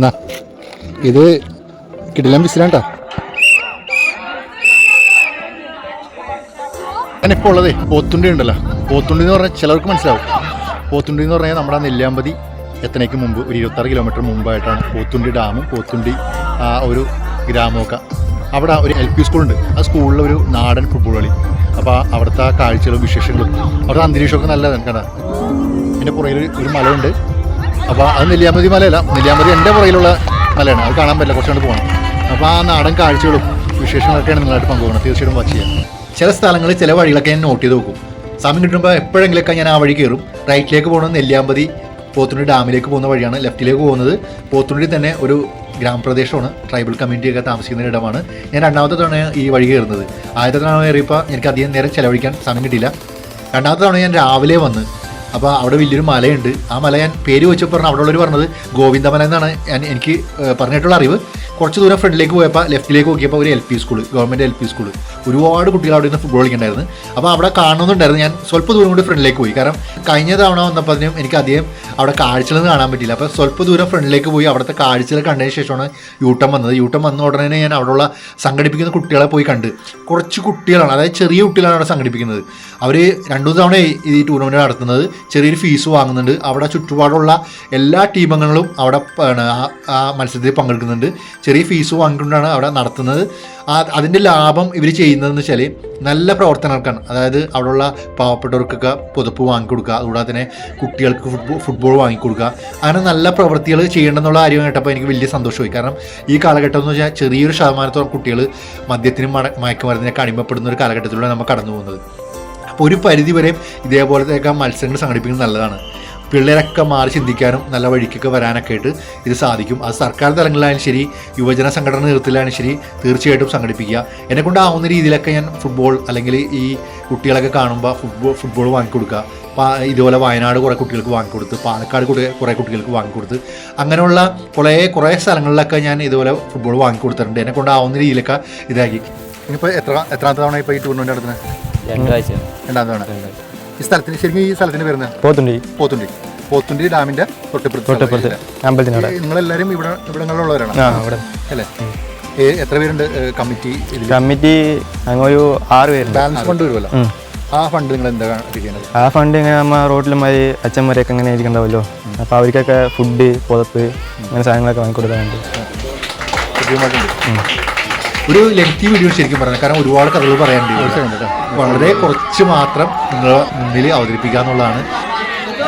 എന്നാ ഇത് കിടിലം വിസിലാണ്ടാ. ഞാനിപ്പോൾ ഉള്ളതേ പോത്തുണ്ടി ഉണ്ടല്ലോ. പോത്തുണ്ടി എന്ന് പറഞ്ഞാൽ ചിലർക്ക് മനസ്സിലാവും. പോത്തുണ്ടി എന്ന് പറഞ്ഞാൽ നമ്മുടെ നെല്ലിയാമ്പതി എത്തനയ്ക്ക് മുമ്പ് ഒരു ഇരുപത്താറ് കിലോമീറ്റർ മുമ്പായിട്ടാണ് പോത്തുണ്ടി ഡാമും പോത്തുണ്ടി ആ ഒരു ഗ്രാമമൊക്കെ. അവിടെ ഒരു എൽ പി സ്കൂളുണ്ട്. ആ സ്കൂളിൽ ഒരു നാടൻ ഫുട്ബോൾ കളി. അപ്പോൾ അവിടുത്തെ കാഴ്ചകളും വിശേഷങ്ങളും അവിടുത്തെ അന്തരീക്ഷമൊക്കെ നല്ലതാണ് കേട്ടോ. എന്റെ പുറകിൽ ഒരു മലയുണ്ട്. അപ്പോൾ അത് നെല്ലിയാമ്പതി മലയല്ല. നെല്ലിയാമ്പതി എന്റെ പുറകിലുള്ള മലയാണ്. അത് കാണാൻ പറ്റില്ല. കുറച്ചുകൊണ്ട് പോകണം അപ്പോൾ ആ നാടൻ കാഴ്ചകളും വിശേഷങ്ങളൊക്കെയാണ് നിങ്ങളായിട്ട് പങ്കുപോകണം തീർച്ചയായിട്ടും വാച്ച് ചെയ്യാം. ചില സ്ഥലങ്ങളിൽ ചില വഴികളൊക്കെ ഞാൻ നോട്ട് ചെയ്ത് നോക്കും സമയം കിട്ടുമ്പോൾ എപ്പോഴെങ്കിലൊക്കെ ഞാൻ ആ വഴി കയറും. റൈറ്റിലേക്ക് പോകുന്നത് നെല്ലിയാമ്പതി പോത്തുണ്ടി ഡാമിലേക്ക് പോകുന്ന വഴിയാണ്. ലെഫ്റ്റിലേക്ക് പോകുന്നത് പോത്തുണ്ടി തന്നെ ഒരു ഗ്രാമപ്രദേശമാണ്. ട്രൈബൽ കമ്മ്യൂണിറ്റിയൊക്കെ താമസിക്കുന്ന ഇടമാണ്. ഞാൻ രണ്ടാമത്തെ തവണ ഈ വഴി കയറുന്നത്. ആദ്യത്തെ തവണ കയറിയപ്പോൾ എനിക്ക് അധികം നേരം ചിലവഴിക്കാൻ സമയം കിട്ടിയില്ല. രണ്ടാമത്തെ തവണ ഞാൻ രാവിലെ വന്ന് അപ്പോൾ അവിടെ വലിയൊരു മലയുണ്ട്. ആ മല ഞാൻ പേര് വെച്ചപ്പോൾ പറഞ്ഞു അവിടെ ഉള്ളവർ പറഞ്ഞത് ഗോവിന്ദമല എന്നാണ് ഞാൻ എനിക്ക് പറഞ്ഞിട്ടുള്ള അറിവ്. കുറച്ച് ദൂരം ഫ്രണ്ടിലേക്ക് പോയപ്പോൾ ലെഫ്റ്റിലേക്ക് നോക്കിയപ്പോൾ ഒരു L P school government L P school. ഒരുപാട് കുട്ടികൾ അവിടെ നിന്ന് ഫുട്ബോൾ കളിക്കുന്നുണ്ടായിരുന്നു അപ്പോൾ അവിടെ കാണുന്നുണ്ടായിരുന്നു. ഞാൻ സ്വല്പ ദൂരം കൂടി ഫ്രണ്ടിലേക്ക് പോയി. കാരണം കഴിഞ്ഞ തവണ വന്നപ്പോൾ എനിക്ക് അധികം അവിടെ കാഴ്ചകളൊന്നും കാണാൻ പറ്റില്ല അപ്പോൾ സ്വല്പ ദൂരം ഫ്രണ്ടിലേക്ക് പോയി അവിടുത്തെ കാഴ്ചകൾ കണ്ടതിന് ശേഷമാണ് യൂട്ടം വന്നത്. യൂട്ടം വന്ന ഉടനെ ഞാൻ അവിടെയുള്ള സംഘടിപ്പിക്കുന്ന കുട്ടികളെ പോയി കണ്ട്. കുറച്ച് കുട്ടികളാണ് അതായത് ചെറിയ കുട്ടികളാണ് അവിടെ സംഘടിപ്പിക്കുന്നത്. അവർ രണ്ടു തവണ ഈ ടൂർണമെന്റ് നടത്തുന്നത്. ചെറിയൊരു ഫീസ് വാങ്ങുന്നുണ്ട്. അവിടെ ചുറ്റുപാടുള്ള എല്ലാ ടീമംഗങ്ങളും അവിടെ മത്സരത്തിൽ പങ്കെടുക്കുന്നുണ്ട്. ചെറിയ ഫീസ് വാങ്ങിക്കൊണ്ടാണ് അവിടെ നടത്തുന്നത്. അതിന്റെ ലാഭം ഇവർ ചെയ്യുന്നതെന്ന് വെച്ചാൽ നല്ല പ്രവർത്തനങ്ങൾക്കാണ്. അതായത് അവിടെയുള്ള പാവപ്പെട്ടവർക്കൊക്കെ പുതപ്പ് വാങ്ങിക്കൊടുക്കുക അതുകൂടാതെ തന്നെ കുട്ടികൾക്ക് ഫുട്ബോൾ ഫുട്ബോൾ വാങ്ങിക്കൊടുക്കുക. അങ്ങനെ നല്ല പ്രവൃത്തികൾ ചെയ്യണമെന്നുള്ള കാര്യം കേട്ടപ്പോൾ എനിക്ക് വലിയ സന്തോഷമായി. കാരണം ഈ കാലഘട്ടം എന്ന് വെച്ചാൽ ചെറിയൊരു ശതമാനത്തോളം കുട്ടികൾ മദ്യത്തിനും മയക്കുമരുന്നിനൊക്കെ അടിമപ്പെടുന്ന ഒരു കാലഘട്ടത്തിലൂടെ നമ്മൾ കടന്നു പോകുന്നത് അപ്പോൾ ഒരു പരിധി വരെയും ഇതേപോലത്തെയൊക്കെ മത്സരങ്ങൾ സംഘടിപ്പിക്കുന്നത് നല്ലതാണ്. പിള്ളേരൊക്കെ മാറി ചിന്തിക്കാനും നല്ല വഴിക്കൊക്കെ വരാനൊക്കെ ആയിട്ട് ഇത് സാധിക്കും. അത് സർക്കാർ തലങ്ങളിലായാലും ശരി യുവജന സംഘടന നേതൃത്വത്തിലായാലും ശരി തീർച്ചയായിട്ടും സംഘടിപ്പിക്കുക. എന്നെ കൊണ്ടാവുന്ന രീതിയിലൊക്കെ ഞാൻ ഫുട്ബോൾ അല്ലെങ്കിൽ ഈ കുട്ടികളൊക്കെ കാണുമ്പോൾ ഫുട്ബോൾ ഫുട്ബോൾ വാങ്ങിക്കൊടുക്കുക. ഇതുപോലെ വയനാട് കുറേ കുട്ടികൾക്ക് വാങ്ങിക്കൊടുത്ത് പാലക്കാട് കുറേ കുട്ടികൾക്ക് വാങ്ങിക്കൊടുത്ത് അങ്ങനെയുള്ള കുറേ കുറേ സ്ഥലങ്ങളിലൊക്കെ ഞാൻ ഇതുപോലെ ഫുട്ബോൾ വാങ്ങിക്കൊടുത്തിട്ടുണ്ട്. എന്നെ കൊണ്ടാവുന്ന രീതിയിലൊക്കെ ഇതാക്കി. ഇനിയിപ്പോൾ എത്ര എത്രാമത്തെ തവണ ഇപ്പോൾ ഈ ടൂർണമെന്റ് നടത്തുന്നത് രണ്ടാഴ്ച രണ്ടാം തവണ. ഈ സ്ഥലത്തിന് ശരിക്കും ഈ സ്ഥലത്തിന് വരുന്നത് പോത്തുണ്ടി. പോത്തുണ്ടി. പോത്തുണ്ടി ഡാമിന്റെ തൊട്ടിപ്പുറത്ത് അമ്പലത്തിനവിടെ. നിങ്ങളെല്ലാവരും ഇവിടെ ഇവിടങ്ങളിലുള്ളവരാണ്? അല്ലേ? എത്ര പേരുണ്ട് കമ്മിറ്റി കമ്മിറ്റി അങ്ങൊരു ഒരു ആറ് പേര് ബാലൻസ് ഫണ്ട് വരുമല്ലോ? ആ ഫണ്ട് നിങ്ങൾ എന്താ ചെയ്യുന്നത് ആ ഫണ്ട് ഇങ്ങനെ നമ്മ റോട്ടിലുമാതിരി അച്ഛന്മാരെയൊക്കെ ഇങ്ങനെ ഇരിക്കണ്ടാവല്ലോ അപ്പോൾ അവർക്കൊക്കെ ഫുഡ് പുതപ്പ് അങ്ങനെ സാധനങ്ങളൊക്കെ വാങ്ങിക്കൊടുക്കാറുണ്ട് കൃത്യമായിട്ടുണ്ട് ഒരു ലെങ്തി വീഡിയോ ശരിക്കും പറഞ്ഞത് കാരണം ഒരുപാട് കഥകൾ പറയാനുണ്ട് വളരെ കുറച്ച് മാത്രം നിങ്ങളുടെ മുന്നിൽ അവതരിപ്പിക്കുക എന്നുള്ളതാണ്